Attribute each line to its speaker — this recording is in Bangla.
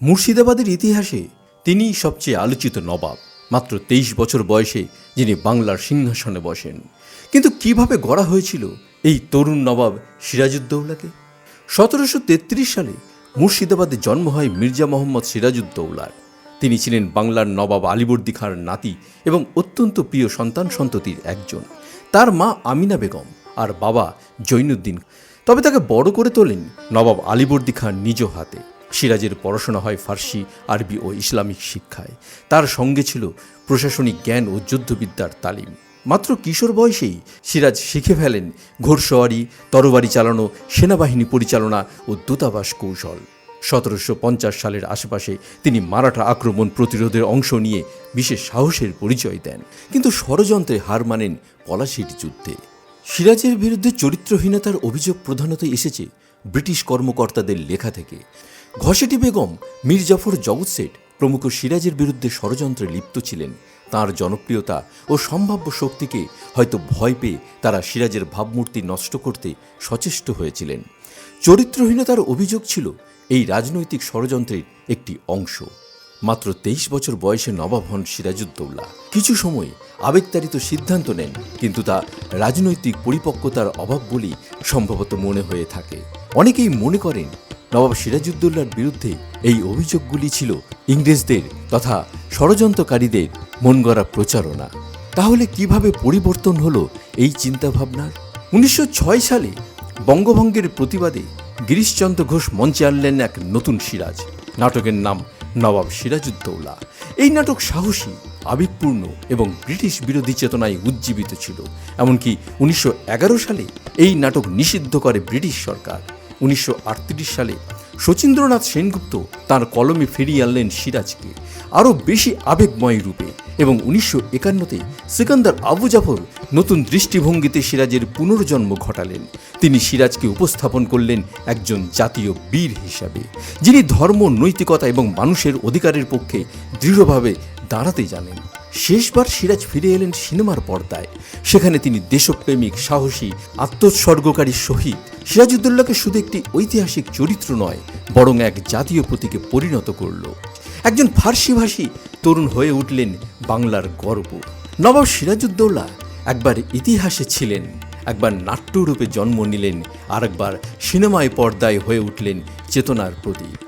Speaker 1: মুর্শিদাবাদের ইতিহাসে তিনিই সবচেয়ে আলোচিত নবাব, মাত্র তেইশ বছর বয়সে যিনি বাংলার সিংহাসনে বসেন। কিন্তু কীভাবে গড়া হয়েছিল এই তরুণ নবাব সিরাজউদ্দৌলাকে? সতেরোশো তেত্রিশ সালে মুর্শিদাবাদে জন্ম হয় মির্জা মোহাম্মদ সিরাজউদ্দৌলার। তিনি ছিলেন বাংলার নবাব আলিবর্দী খাঁর নাতি এবং অত্যন্ত প্রিয় সন্তান সন্ততির একজন। তার মা আমিনা বেগম আর বাবা জৈনুদ্দিন। তবে তাকে বড় করে তোলেন নবাব আলিবর্দী খান নিজ হাতে। সিরাজের পড়াশোনা হয় ফার্সি, আরবি ও ইসলামিক শিক্ষায়। তার সঙ্গে ছিল প্রশাসনিক জ্ঞান ও যুদ্ধবিদ্যার তালিম। মাত্র কিশোর বয়সেই সিরাজ শিখে ফেলেন ঘোড়সওয়ারি, তরবারি চালানো, সেনাবাহিনী পরিচালনা ও দূতাবাস কৌশল। সতেরোশো পঞ্চাশ সালের আশেপাশে তিনি মারাঠা আক্রমণ প্রতিরোধের অংশ নিয়ে বিশেষ সাহসের পরিচয় দেন। কিন্তু ষড়যন্ত্রে হার মানেন পলাশির যুদ্ধে। সিরাজের বিরুদ্ধে চরিত্রহীনতার অভিযোগ প্রধানত এসেছে ব্রিটিশ কর্মকর্তাদের লেখা থেকে। ঘসেটি বেগম মীর জাফর জগৎ শেঠ, প্রমুখ সিরাজের বিরুদ্ধে ষড়যন্ত্রে লিপ্ত ছিলেন। তার জনপ্রিয়তা ও সম্ভাব্য শক্তিকে হয়তো ভয় পেয়ে তারা সিরাজের ভাবমূর্তি নষ্ট করতে সচেষ্ট হয়েছিলেন। চরিত্রহীনতার অভিযোগ ছিল এই রাজনৈতিক ষড়যন্ত্রের একটি অংশ। মাত্র তেইশ বছর বয়সে নবাব হন সিরাজউদ্দৌলা। কিছু সময় আবেগতাড়িত সিদ্ধান্ত নেন, কিন্তু তা রাজনৈতিক পরিপক্কতার অভাব বলেই সম্ভবত মনে হয়ে থাকে। অনেকেই মনে করেন নবাব সিরাজউদ্দৌলার বিরুদ্ধে এই অভিযোগগুলি ছিল ইংরেজদের তথা ষড়যন্ত্রকারীদের মন গড়া প্রচারণা। তাহলে কীভাবে পরিবর্তন হলো এই চিন্তাভাবনার? উনিশশো ছয় সালে বঙ্গভঙ্গের প্রতিবাদে গিরিশচন্দ্র ঘোষ মঞ্চে আনলেন এক নতুন সিরাজ। নাটকের নাম নবাব সিরাজউদ্দৌলা। এই নাটক সাহসী, আবেগপূর্ণ এবং ব্রিটিশ বিরোধী চেতনায় উজ্জীবিত ছিল। এমনকি উনিশশো এগারো সালে এই নাটক নিষিদ্ধ করে ব্রিটিশ সরকার। উনিশশো আটত্রিশ সালে শচীন্দ্রনাথ সেনগুপ্ত তার কলমে ফিরিয়ে আনলেন সিরাজকে আরও বেশি আবেগময় রূপে এবং উনিশশো একান্নতে সিকান্দার আবু জাফর নতুন দৃষ্টিভঙ্গিতে সিরাজের পুনর্জন্ম ঘটালেন। তিনি সিরাজকে উপস্থাপন করলেন একজন জাতীয় বীর হিসাবে, যিনি ধর্ম, নৈতিকতা এবং মানুষের অধিকারের পক্ষে দৃঢ়ভাবে দাঁড়াতে জানেন। শেষবার সিরাজ ফিরে এলেন সিনেমার পর্দায়। সেখানে তিনি দেশপ্রেমিক, সাহসী, আত্মোৎসর্গকারী শহীদ সিরাজউদ্দৌলাকে শুধু একটি ঐতিহাসিক চরিত্র নয়, বরং এক জাতীয় প্রতীকে পরিণত করল। একজন ফার্সিভাষী তরুণ হয়ে উঠলেন বাংলার গর্ব। নবাব সিরাজউদ্দৌলা একবার ইতিহাসে ছিলেন, একবার নাট্যরূপে জন্ম নিলেন আর একবার সিনেমায় পর্দায় হয়ে উঠলেন চেতনার প্রতীক।